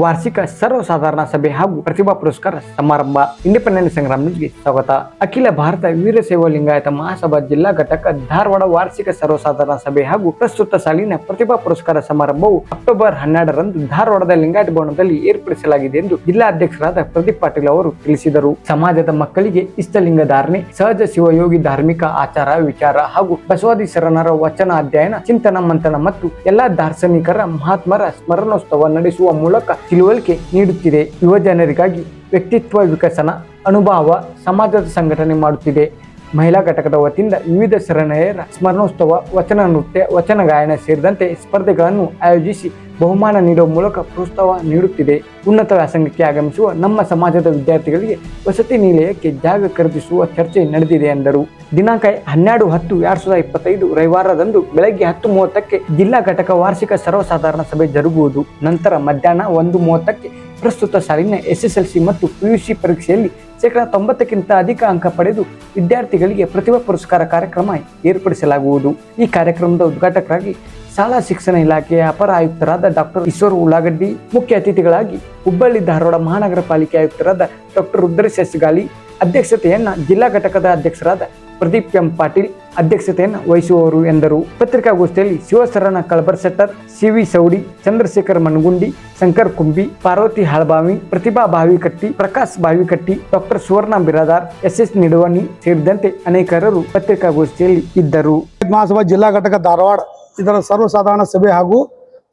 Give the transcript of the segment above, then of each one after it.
ವಾರ್ಷಿಕ ಸರ್ವಸಾಧಾರಣ ಸಭೆ ಹಾಗೂ ಪ್ರತಿಭಾ ಪುರಸ್ಕಾರ ಸಮಾರಂಭ ಇಂಡಿಪೆಂಡೆನ್ಸ್ ಸಂಗ್ರಾಮ್ ನ್ಯೂಸ್ಗೆ ಸ್ವಾಗತ. ಅಖಿಲ ಭಾರತ ವೀರಶೈವ ಲಿಂಗಾಯತ ಮಹಾಸಭಾ ಜಿಲ್ಲಾ ಘಟಕ ಧಾರವಾಡ ವಾರ್ಷಿಕ ಸರ್ವಸಾಧಾರಣ ಸಭೆ ಹಾಗೂ ಪ್ರಸ್ತುತ ಸಾಲಿನ ಪ್ರತಿಭಾ ಪುರಸ್ಕಾರ ಸಮಾರಂಭವು ಅಕ್ಟೋಬರ್ ಹನ್ನೆರಡರಂದು ಧಾರವಾಡದ ಲಿಂಗಾಯತ ಭವನದಲ್ಲಿ ಏರ್ಪಡಿಸಲಾಗಿದೆ ಎಂದು ಜಿಲ್ಲಾ ಅಧ್ಯಕ್ಷರಾದ ಪ್ರದೀಪ್ ಪಾಟೀಲ್ ಅವರು ತಿಳಿಸಿದರು. ಸಮಾಜದ ಮಕ್ಕಳಿಗೆ ಇಷ್ಟಲಿಂಗ ಧಾರಣೆ, ಸಹಜ ಶಿವಯೋಗಿ ಧಾರ್ಮಿಕ ಆಚಾರ, ವಿಚಾರ ಹಾಗೂ ಬಸವಾದಿ ಶರಣರ ವಚನ ಅಧ್ಯಯನ, ಚಿಂತನ ಮಂಥನ ಮತ್ತು ಎಲ್ಲಾ ದಾರ್ಶನಿಕರ ಮಹಾತ್ಮರ ಸ್ಮರಣೋತ್ಸವ ನಡೆಸುವ ಮೂಲಕ ತಿಳುವಳಿಕೆ ನೀಡುತ್ತಿದೆ. ಯುವ ಜನರಿಗಾಗಿ ವ್ಯಕ್ತಿತ್ವ ವಿಕಸನ, ಅನುಭವ, ಸಮಾಜದ ಸಂಘಟನೆ ಮಾಡುತ್ತಿದೆ. ಮಹಿಳಾ ಘಟಕದ ವತಿಯಿಂದ ವಿವಿಧ ಶರಣೆಯರ ಸ್ಮರಣೋತ್ಸವ, ವಚನ ನೃತ್ಯ, ವಚನ ಗಾಯನ ಸೇರಿದಂತೆ ಸ್ಪರ್ಧೆಗಳನ್ನು ಆಯೋಜಿಸಿ ಬಹುಮಾನ ನೀಡುವ ಮೂಲಕ ಪ್ರೋತ್ಸಾಹ ನೀಡುತ್ತಿದೆ. ಉನ್ನತ ವ್ಯಾಸಂಗಕ್ಕೆ ಆಗಮಿಸುವ ನಮ್ಮ ಸಮಾಜದ ವಿದ್ಯಾರ್ಥಿಗಳಿಗೆ ವಸತಿ ನಿಲಯಕ್ಕೆ ಜಾಗ ಖರೀದಿಸುವ ಚರ್ಚೆ ನಡೆದಿದೆ ಎಂದರು. ದಿನಾಂಕ ಹನ್ನೆರಡು ಹತ್ತು ಎರಡ್ ಸಾವಿರದ ಇಪ್ಪತ್ತೈದು ರವಿವಾರದಂದು ಬೆಳಗ್ಗೆ ಹತ್ತು ಮೂವತ್ತಕ್ಕೆ ಜಿಲ್ಲಾ ಘಟಕ ವಾರ್ಷಿಕ ಸರ್ವಸಾಧಾರಣ ಸಭೆ ಜರುಗುವುದು. ನಂತರ ಮಧ್ಯಾಹ್ನ ಒಂದು ಮೂವತ್ತಕ್ಕೆ ಪ್ರಸ್ತುತ ಸಾಲಿನ ಎಸ್ಎಸ್ಎಲ್ಸಿ ಮತ್ತು ಪಿಯುಸಿ ಪರೀಕ್ಷೆಯಲ್ಲಿ ಶೇಕಡಾ ತೊಂಬತ್ತಕ್ಕಿಂತ ಅಧಿಕ ಅಂಕ ಪಡೆದು ವಿದ್ಯಾರ್ಥಿಗಳಿಗೆ ಪ್ರತಿಭಾ ಪುರಸ್ಕಾರ ಕಾರ್ಯಕ್ರಮ ಏರ್ಪಡಿಸಲಾಗುವುದು. ಈ ಕಾರ್ಯಕ್ರಮದ ಉದ್ಘಾಟಕರಾಗಿ ಶಾಲಾ ಶಿಕ್ಷಣ ಇಲಾಖೆಯ ಅಪರ ಆಯುಕ್ತರಾದ ಡಾಕ್ಟರ್ ಈಶ್ವರ್ ಉಳ್ಳಾಗಡ್ಡಿ, ಮುಖ್ಯ ಅತಿಥಿಗಳಾಗಿ ಹುಬ್ಬಳ್ಳಿ ಧಾರವಾಡ ಮಹಾನಗರ ಪಾಲಿಕೆ ಆಯುಕ್ತರಾದ ಡಾಕ್ಟರ್ ರುದ್ರೇಶ್ ಎಸ್ಗಾಲಿ ಅಧ್ಯಕ್ಷತೆಯನ್ನ ಜಿಲ್ಲಾ ಘಟಕದ ಅಧ್ಯಕ್ಷರಾದ ಪ್ರದೀಪ್ ಎಂ ಪಾಟೀಲ್ ಅಧ್ಯಕ್ಷತೆಯನ್ನು ವಹಿಸುವವರು ಎಂದರು. ಪತ್ರಿಕಾಗೋಷ್ಠಿಯಲ್ಲಿ Shivasharana Kalbarshettar CV Soudi, Chandrashekhar Mangundi, Shankar Kumbi, Parvati Halabavi, Pratibha Bavikatti, Prakash Bavikatti, doctor Suvarna Biradar S S Nidavani ಸೇರಿದಂತೆ ಅನೇಕರರು ಪತ್ರಿಕಾಗೋಷ್ಠಿಯಲ್ಲಿ ಇದ್ದರು. ಮಹಾಸಭಾ ಜಿಲ್ಲಾ ಘಟಕ ಧಾರವಾಡ, ಇದರ ಸರ್ವಸಾಧಾರಣ ಸಭೆ ಹಾಗೂ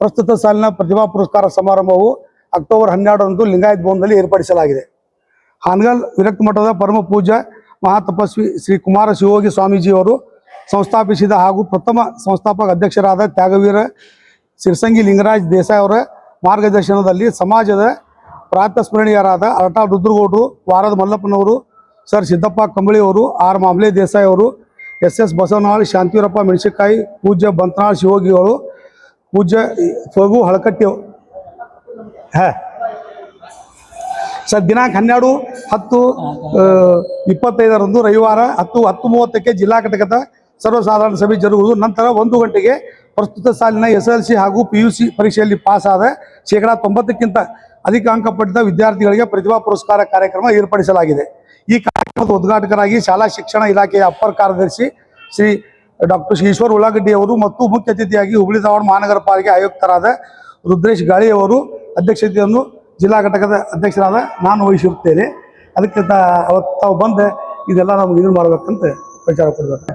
ಪ್ರಸ್ತುತ ಸಾಲಿನ ಪ್ರತಿಭಾ ಪುರಸ್ಕಾರ ಸಮಾರಂಭವು ಅಕ್ಟೋಬರ್ ಹನ್ನೆರಡರಂದು ಲಿಂಗಾಯತ್ ಭವನದಲ್ಲಿ ಏರ್ಪಡಿಸಲಾಗಿದೆ. ಹಾನಗಲ್ ವಿರಕ್ತ ಮಠದ ಪರಮ ಪೂಜ್ಯ ಮಹಾತಪಸ್ವಿ ಶ್ರೀ ಕುಮಾರ ಶಿವೋಗಿ ಸ್ವಾಮೀಜಿಯವರು ಸಂಸ್ಥಾಪಿಸಿದ ಹಾಗೂ ಪ್ರಥಮ ಸಂಸ್ಥಾಪಕ ಅಧ್ಯಕ್ಷರಾದ ತ್ಯಾಗವೀರ ಸಿರ್ಸಂಗಿ ಲಿಂಗರಾಜ್ ದೇಸಾಯಿ ಅವರ ಮಾರ್ಗದರ್ಶನದಲ್ಲಿ ಸಮಾಜದ ಪ್ರಾತಸ್ಮರಣೀಯರಾದ ಅರಟಾ ರುದ್ರಗೌಡರು, ವಾರದ ಮಲ್ಲಪ್ಪನವರು, ಸರ್ ಸಿದ್ದಪ್ಪ ಕಂಬಳಿ ಅವರು, ಆರ್ ಮಾಮ್ಲೆ ದೇಸಾಯಿ ಅವರು, ಎಸ್ ಎಸ್ ಬಸವನಾಳ್ ಶಾಂತಿವೀರಪ್ಪ ಮೆಣಸಿನಕಾಯಿ, ಪೂಜ್ಯ ಬಂತನಾಳ್ ಶಿವೋಗಿಗಳು, ಪೂಜ್ಯ ಸೋಗು ಹಳಕಟ್ಟಿ ಹಾ. ಸರ್ ದಿನಾಂಕ ಹನ್ನೆರಡು ಹತ್ತು ಇಪ್ಪತ್ತೈದರಂದು ರವಿವಾರ ಹತ್ತು ಹತ್ತು ಮೂವತ್ತಕ್ಕೆ ಜಿಲ್ಲಾ ಘಟಕದ ಸರ್ವಸಾಧಾರಣ ಸಭೆ ಜರುಗುವುದು. ನಂತರ ಒಂದು ಗಂಟೆಗೆ ಪ್ರಸ್ತುತ ಸಾಲಿನ ಎಸ್ ಎಲ್ ಸಿ ಹಾಗೂ ಪಿ ಯು ಸಿ ಪರೀಕ್ಷೆಯಲ್ಲಿ ಪಾಸಾದ ಶೇಕಡಾ ತೊಂಬತ್ತಕ್ಕಿಂತ ಅಧಿಕ ಅಂಕ ಪಡೆದ ವಿದ್ಯಾರ್ಥಿಗಳಿಗೆ ಪ್ರತಿಭಾ ಪುರಸ್ಕಾರ ಕಾರ್ಯಕ್ರಮ ಏರ್ಪಡಿಸಲಾಗಿದೆ. ಈ ಕಾರ್ಯಕ್ರಮದ ಉದ್ಘಾಟಕರಾಗಿ ಶಾಲಾ ಶಿಕ್ಷಣ ಇಲಾಖೆಯ ಅಪ್ಪರ್ ಕಾರ್ಯದರ್ಶಿ ಶ್ರೀ ಡಾಕ್ಟರ್ ಈಶ್ವರ್ ಉಳ್ಳಾಗಡ್ಡಿ ಅವರು ಮತ್ತು ಮುಖ್ಯ ಅತಿಥಿಯಾಗಿ ಹುಬ್ಳಿ ಧಾರವಾಡ ಮಹಾನಗರ ಪಾಲಿಕೆ ಆಯುಕ್ತರಾದ ರುದ್ರೇಶ್ ಗಾಳಿ ಅವರು ಅಧ್ಯಕ್ಷತೆಯನ್ನು ಜಿಲ್ಲಾ ಘಟಕದ ಅಧ್ಯಕ್ಷರಾದ ನಾನು ವಹಿಸಿರುತ್ತೇನೆ. ಅದಕ್ಕೆ ಅವತ್ತು ತಾವು ಬಂದು ಇದೆಲ್ಲ ನಮ್ಗೆ ಇದು ಮಾಡ್ಬೇಕಂತ ವಿಚಾರ ಕೊಡ್ಬೇಕು.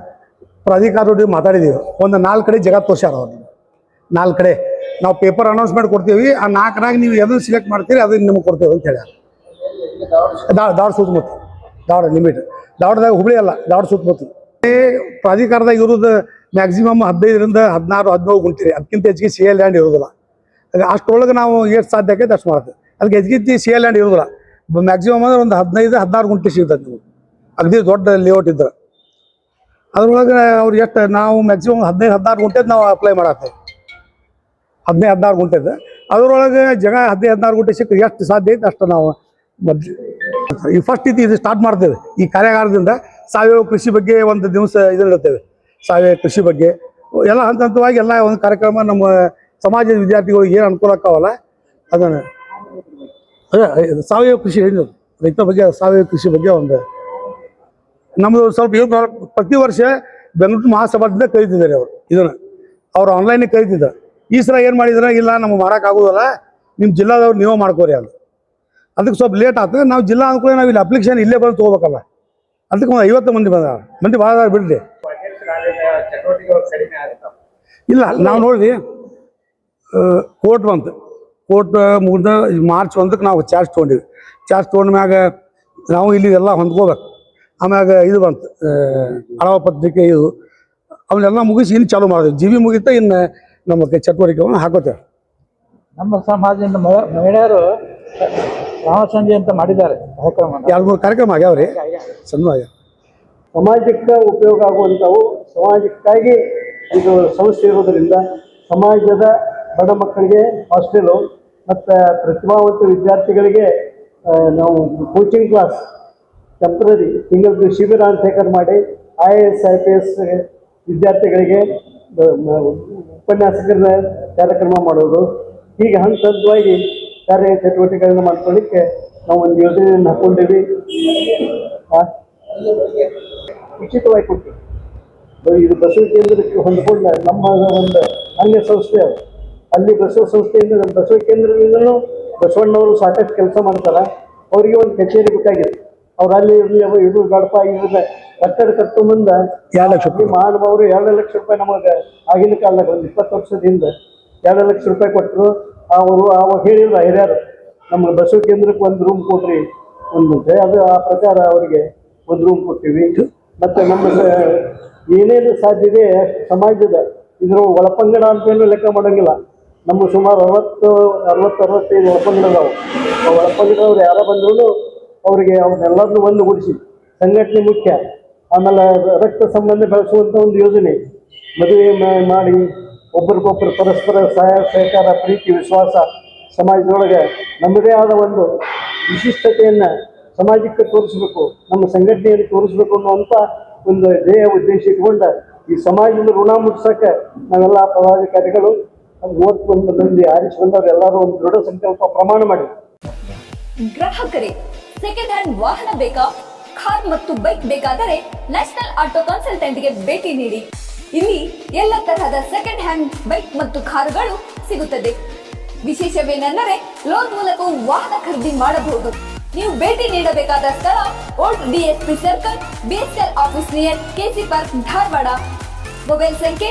ಪ್ರಾಧಿಕಾರದೊಟ್ಟಿಗೆ ಮಾತಾಡಿದ್ದೀವಿ ಒಂದು ನಾಲ್ಕು ಕಡೆ ಜಗ ತೋರ್ಸ್ಯಾರ ಅವ್ರು. ನಾಲ್ಕು ಕಡೆ. ನಾವು ಪೇಪರ್ ಅನೌನ್ಸ್ಮೆಂಟ್ ಕೊಡ್ತೀವಿ. ಆ ನಾಲ್ಕನಾಗ ನೀವು ಎದನ್ನು ಸಿಲೆಕ್ಟ್ ಮಾಡ್ತೀರಿ ಅದನ್ನ ನಿಮಗೆ ಕೊಡ್ತೇವೆ ಅಂತ ಹೇಳ್ಯಾರ. ದಾ- ದಾಡ್ ಸುತ್ತಮುತ್ತ. ದಾಡ್ ಲಿಮಿಟ್ ದಾಡ್ದಾಗ ಹುಬ್ಳಿ ಅಲ್ಲ, ದಾಡ್ ಸುತ್ತಮುತ್ತ. ಪ್ರಾಧಿಕಾರದಾಗ ಇರೋದು ಮ್ಯಾಕ್ಸಿಮಮ್ ಹದಿನೈದರಿಂದ ಹದಿನಾರು, ಹದಿನೇಳು ಗುಂಟಿರಿ. ಅದಕ್ಕಿಂತ ಹೆಚ್ಚಿಗೆ ಸಿ ಎಲ್ ಲ್ಯಾಂಡ್ ಇರೋದಿಲ್ಲ. ಅಷ್ಟೊಳಗೆ ನಾವು ಎಷ್ಟು ಸಾಧ್ಯ ಆಗೈತೆ ಅಷ್ಟು ಮಾಡ್ತೀವಿ. ಅದಕ್ಕೆ ಹೆಚ್ಚಿಗೆ ಸಿ ಎಲ್ ಲ್ಯಾಂಡ್ ಇರೋದಿಲ್ಲ. ಮ್ಯಾಕ್ಸಿಮಮ್ ಅಂದ್ರೆ ಒಂದು ಹದಿನೈದು, ಹದಿನಾರು ಗುಂಟೆ ಸಿಗ್ತದೆ ನೀವು. ಅಗದಿ ದೊಡ್ಡ ಲೇಔಟ್ ಇದ್ರೆ. ಅದ್ರೊಳಗೆ ಅವ್ರು ಎಷ್ಟು, ನಾವು ಮ್ಯಾಕ್ಸಿಮಮ್ ಹದಿನೈದು, ಹದಿನಾರು ಗುಂಟೆದು ನಾವು ಅಪ್ಲೈ ಮಾಡತ್ತೇವೆ ಹದಿನೈದು, ಹದಿನಾರು ಗುಂಟೆದು. ಅದರೊಳಗೆ ಜಗ ಹದಿನೈದು, ಹದಿನಾರು ಗುಂಟೆ ಸಿಕ್ಕರೆ ಎಷ್ಟು ಸಾಧ್ಯ ಐತೆ ಅಷ್ಟು ನಾವು ಈ ಫಸ್ಟ್ ಇದು ಇದು ಸ್ಟಾರ್ಟ್ ಮಾಡ್ತೇವೆ. ಈ ಕಾರ್ಯಾಗಾರದಿಂದ ಸಾವಯವ ಕೃಷಿ ಬಗ್ಗೆ ಒಂದು ದಿವಸ ಇದು ಇಡುತ್ತೇವೆ ಸಾವಯವ ಕೃಷಿ ಬಗ್ಗೆ. ಎಲ್ಲ ಹಂತ ಹಂತವಾಗಿ ಎಲ್ಲ ಒಂದು ಕಾರ್ಯಕ್ರಮ ನಮ್ಮ ಸಮಾಜದ ವಿದ್ಯಾರ್ಥಿಗಳಿಗೆ ಏನು ಅನುಕೂಲ ಆಕ್ಕಾವಲ್ಲ ಅದನ್ನು ಸಾವಯವ ಕೃಷಿ ಹೇಳಿದ್ರು. ರೈತ ಬಗ್ಗೆ, ಸಾವಯವ ಕೃಷಿ ಬಗ್ಗೆ ಒಂದು. ನಮ್ಮದು ಸ್ವಲ್ಪ ಏನು ಪ್ರತಿ ವರ್ಷ ಬೆಂಗಳೂರು ಮಹಾಸಭಾದಿಂದ ಕರೀತಿದ್ದಾರೆ ಅವರು, ಇದನ್ನು. ಅವ್ರು ಆನ್ಲೈನಿಗೆ ಕರೀತಿದ್ದಾರೆ. ಈ ಸಲ ಏನು ಮಾಡಿದ್ರೆ? ಇಲ್ಲ, ನಮ್ಗೆ ಮಾಡೋಕ್ಕಾಗೋದಲ್ಲ ನಿಮ್ಮ ಜಿಲ್ಲಾದವ್ರು ನೀವೇ ಮಾಡ್ಕೋರಿ ಅದು ಅದಕ್ಕೆ ಸ್ವಲ್ಪ ಲೇಟ್ ಆಗ್ತದೆ ನಾವು ಜಿಲ್ಲಾ ಅನುಕೂಲ, ನಾವು ಇಲ್ಲಿ ಅಪ್ಲಿಕೇಶನ್ ಇಲ್ಲೇ ಬಂದು ತೊಗೋಬೇಕಲ್ಲ. ಅದಕ್ಕೆ ಒಂದು ಐವತ್ತು ಮಂದಿ ಬಂದ ಮಂದಿ ಭಾಳ ಬಿಡ್ರಿ. ಇಲ್ಲ, ನಾವು ನೋಡಿದ್ವಿ ಕೋರ್ಟ್ ಬಂತು. ಕೋರ್ಟ್ ಮುಗಿದ ಮಾರ್ಚ್ ಒಂದಕ್ಕೆ ನಾವು ಚಾರ್ಜ್ ತೊಗೊಂಡಿವಿ ಚಾರ್ಜ್ ತೊಗೊಂಡ ಮ್ಯಾಗ ನಾವು ಇಲ್ಲಿ ಎಲ್ಲ ಹೊಂದ್ಕೋಬೇಕು. ಆಮ್ಯಾಗ ಇದು ಬಂತು ಅಳವ ಪತ್ರಿಕೆ ಇದು. ಅವನ್ನೆಲ್ಲ ಮುಗಿಸಿ ಇನ್ನು ಚಾಲು ಮಾಡಿದ್ವಿ ಜೀವಿ ಬಿ ಮುಗಿತ ಇನ್ನು ನಮ್ಮ ಕೈ ಚಟುವಟಿಕೆಗಳನ್ನು ಹಾಕೋತೇವೆ. ನಮ್ಮ ಸಮಾಜದಿಂದ ಮಹ- ಮಹಿಳೆಯರು ರಾಮ ಸಂಜೆ ಅಂತ ಮಾಡಿದ್ದಾರೆ ಕಾರ್ಯಕ್ರಮ ಎರಡು ಮೂರು ಕಾರ್ಯಕ್ರಮ ಆಗ್ಯಾವ್ರಿ? ಸಣ್ಣ ಆಗ್ಯಾವ. ಸಮಾಜಕ್ಕೆ ಉಪಯೋಗ ಆಗುವಂಥವು ಸಮಾಜಕ್ಕಾಗಿ ಇದು ಸಂಸ್ಥೆ ಇರೋದರಿಂದ ಸಮಾಜದ ಬಡ ಮಕ್ಕಳಿಗೆ ಹಾಸ್ಟೆಲು ಮತ್ತು ಪ್ರತಿಭಾವಂತ ವಿದ್ಯಾರ್ಥಿಗಳಿಗೆ ನಾವು ಕೋಚಿಂಗ್ ಕ್ಲಾಸ್ ಟೆಂಪ್ರರಿ ತಿಂಗಳದ್ದು ಶಿಬಿರ ಅಂತ ಮಾಡಿ I A S I P S ವಿದ್ಯಾರ್ಥಿಗಳಿಗೆ ಉಪನ್ಯಾಸಕರನ್ನ ಉಪನ್ಯಾಸಕರ ಕಾರ್ಯಕ್ರಮ ಮಾಡೋದು ಹೀಗೆ ಹಂತ ಹಂತವಾಗಿ ಕಾರ್ಯ ಚಟುವಟಿಕೆಗಳನ್ನ ಮಾಡ್ಕೊಳ್ಳಿಕ್ಕೆ ನಾವು ಒಂದು ಯೋಜನೆಯನ್ನು ಹಾಕೊಂಡಿವಿ ಆ? ಉಚಿತವಾಗಿ ಕೊಡ್ತೀವಿ ಇದು ಬಸವ ಕೇಂದ್ರಕ್ಕೆ ಹೊಂದ್ಕೊಂಡ ನಮ್ಮ ಒಂದು ಅನ್ಯ ಸಂಸ್ಥೆ. ಅಲ್ಲಿ ಬಸವ ಸಂಸ್ಥೆಯಿಂದ ನಮ್ಮ ಬಸವ ಕೇಂದ್ರದಿಂದಲೂ ಬಸವಣ್ಣವರು ಸಾಕಷ್ಟು ಕೆಲಸ ಮಾಡ್ತಾರೆ. ಅವರಿಗೆ ಒಂದು ಕಚೇರಿ ಬೇಕಾಗಿದೆ ಅವ್ರು ಅಲ್ಲಿ ಇರಲಿ ಅವ ಇದು ಗಡಪ ಇದ್ರೆ ಕಟ್ಟಡ ಕಟ್ಟೋ ಮುಂದೆ ಎರಡು ಲಕ್ಷ ರೂಪಾಯಿ. ಮಹಾನುಭಾವರು ಎರಡು ಲಕ್ಷ ರೂಪಾಯಿ ನಮಗೆ ಆಗಿನ ಕಾಲದಾಗ ಒಂದು ಇಪ್ಪತ್ತು ವರ್ಷದಿಂದ ಎರಡು ಲಕ್ಷ ರೂಪಾಯಿ ಕೊಟ್ಟರು. ಅವರು ಅವಾಗ ಹೇಳಿಲ್ಲ ಹಿರಿಯರು ನಮ್ಮ ಬಸವ ಕೇಂದ್ರಕ್ಕೆ ಒಂದು ರೂಮ್ ಕೊಡ್ರಿ ಒಂದಂತೆ ಅದು ಆ ಪ್ರಕಾರ ಅವರಿಗೆ ಒಂದು ರೂಮ್ ಕೊಟ್ಟಿವಿ ಮತ್ತು ನಮ್ಮ ಏನೇನು ಸಾಧ್ಯ ಇದೆ ಸಮಾಜದ ಇದ್ರ ಒಳಪಂಗಡ ಅಂತೇನು ಲೆಕ್ಕ ಮಾಡೋಂಗಿಲ್ಲ. ನಮ್ಮ ಸುಮಾರು ಅರವತ್ತು ಅರವತ್ತು, ಅರವತ್ತೈದು ಒಳಪಂಗಡ ಅದಾವು ಆ ಒಳಪಂಗಡದವ್ರು ಯಾರ ಬಂದ್ರು ಅವರಿಗೆ ಒಂದು ಒಂದುಗೂಡಿಸಿ ಸಂಘಟನೆ ಮುಖ್ಯ. ಆಮೇಲೆ ರಕ್ತ ಸಂಬಂಧ ಬೆಳೆಸುವಂಥ ಒಂದು ಯೋಜನೆ. ಮದುವೆ ಮಾಡಿ ಒಬ್ರಿಗೊಬ್ರು ಪರಸ್ಪರ ಸಹಾಯ, ಸಹಕಾರ, ಪ್ರೀತಿ, ವಿಶ್ವಾಸ ಸಮಾಜದೊಳಗೆ ನಮ್ಮದೇ ಆದ ಒಂದು ವಿಶಿಷ್ಟತೆಯನ್ನು ಸಮಾಜಕ್ಕೆ ತೋರಿಸ್ಬೇಕು, ನಮ್ಮ ಸಂಘಟನೆಯನ್ನು ತೋರಿಸ್ಬೇಕು ಅನ್ನುವಂಥ ಒಂದು ಧ್ಯೇಯ ಉದ್ದೇಶ ಇಟ್ಕೊಂಡ ಈ ಸಮಾಜದ ಋಣ ಮುಟ್ಸಕ್ಕೆ ನಾವೆಲ್ಲ ಪದಾಧಿಕಾರಿಗಳು ಮೂವತ್ತೊಂದು ಮಂದಿ ಆರಿಸಿ ಒಂದು ದೃಢ ಸಂಕಲ್ಪ ಪ್ರಮಾಣ ಮಾಡಿ ಗ್ರಾಹಕರೇ ಸೆಕೆಂಡ್ ಹ್ಯಾಂಡ್ ವಾಹನ ಬೇಕಾ? ಕಾರ್ ಮತ್ತು ಬೈಕ್ ಬೇಕಾದರೆ ನ್ಯಾಷನಲ್ ಆಟೋ ಕನ್ಸಲ್ಟೆಂಟ್ಗೆ ಭೇಟಿ ನೀಡಿ. ಇಲ್ಲಿ ಎಲ್ಲ ತರಹದ ಸೆಕೆಂಡ್ ಹ್ಯಾಂಡ್ ಬೈಕ್ ಮತ್ತು ಕಾರುಗಳು ಸಿಗುತ್ತದೆ. ವಿಶೇಷವೇನೆಂದರೆ ಲೋನ್ ಮೂಲಕ ವಾಹನ ಖರೀದಿ ಮಾಡಬಹುದು. ನೀವು ಭೇಟಿ ನೀಡಬೇಕಾದ ಸ್ಥಳ old DSP circle BSL office near KC park Dharwad. Mobile ಸಂಖ್ಯೆ